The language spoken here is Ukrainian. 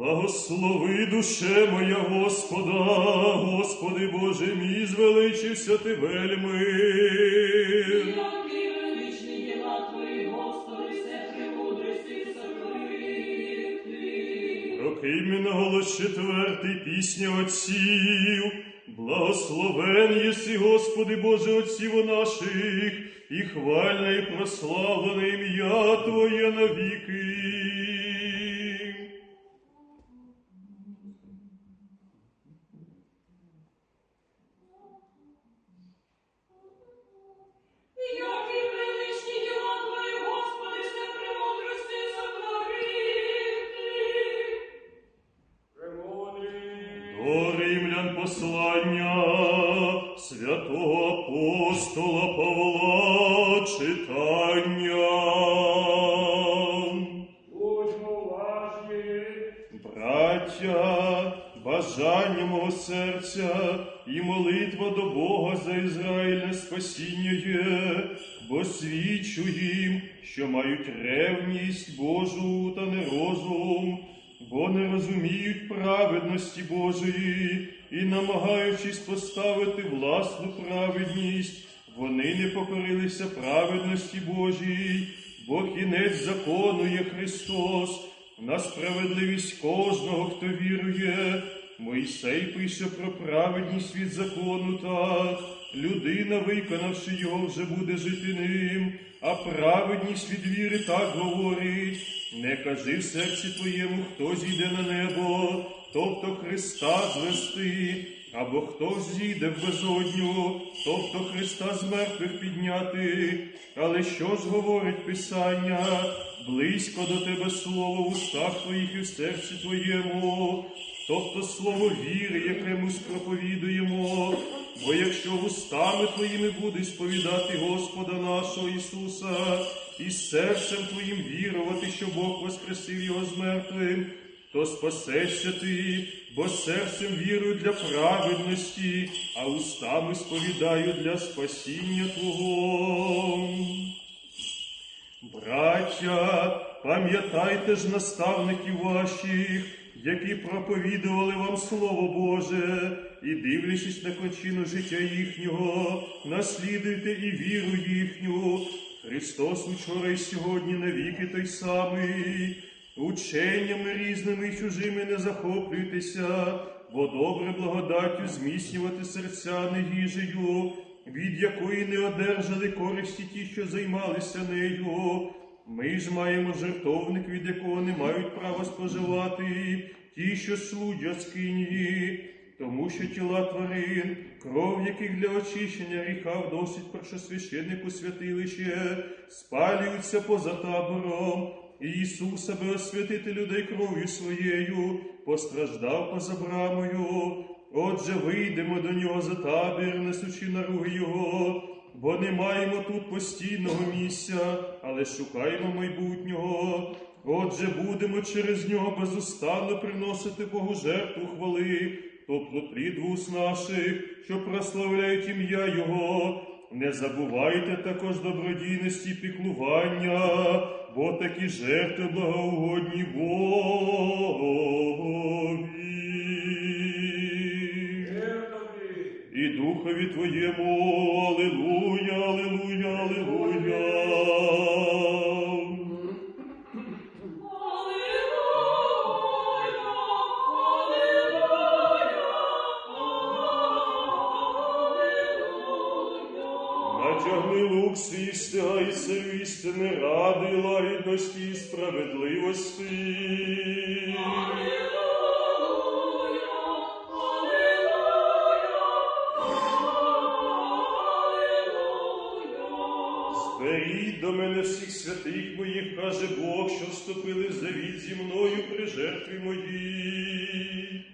Благослови душе моя Господа, Господи Боже мій, звеличився ти вельми. Роки голос четвертий, пісня отців. Благословен єси, Господи Боже, отців наших, і хвальне і прославлене ім'я Твоє навіки. Послання святого апостола Павла читання. Будьмо уважні, Браття, бажання мого серця і молитва до Бога за Ізраїльне спасіння є, бо свідчу їм, що мають ревність Божу та не розум, бо не розуміють праведності Божої і, намагаючись поставити власну праведність, вони не покорилися праведності Божій, бо кінець закону є Христос на справедливість кожного, хто вірує. Мойсей пише про праведність від закону так. Людина, виконавши його, вже буде жити ним, а праведність від віри так говорить. Не кажи в серці твоєму, хто зійде на небо, тобто Христа звести, або хто зійде в безодню, тобто Христа з мертвих підняти. Але що ж говорить Писання? Близько до тебе слово в устах твоїх і в серці твоєму, тобто слово віри, яке ми спроповідуємо. Бо якщо вустами твоїми будеш сповідати Господа нашого Ісуса, і серцем твоїм вірувати, що Бог воскресив Його з мертвим, то спасешся ти, бо серцем вірую для праведності, а устами сповідаю для спасіння Твого. Браття, пам'ятайте ж наставників ваших, які проповідували вам Слово Боже, і дивлячись на кончину життя їхнього, наслідуйте і віру їхню. Христос учора і сьогодні навіки той самий. Ученнями різними і чужими не захоплюйтеся, бо добре благодаттю зміцнювати серця негіжею, від якої не одержали користі ті, що займалися нею. Ми ж маємо жертовник, від якого не мають права споживати ті, що служать скині, тому що тіла тварин, кров яких для очищення гріха досить першосвященнику святилище, спалюються поза табором. І Ісус, аби освятити людей кров'ю своєю, постраждав поза брамою. Отже, вийдемо до нього за табір, несучи наруги Його, бо не маємо тут постійного місця, але шукаємо майбутнього. Отже, будемо через нього безустанно приносити Богу жертву хвали, тобто плід вуст наших, що прославляють ім'я Його. Не забувайте також добродійності піклування, бо такі жертви благоугодні Богові. І духові твоєму, Натягни лук свій стягайся в істини ради, лагідності і справедливості. Зберіть до мене всіх святих моїх, каже Бог, що вступили в завіт зі мною при жертві моїй.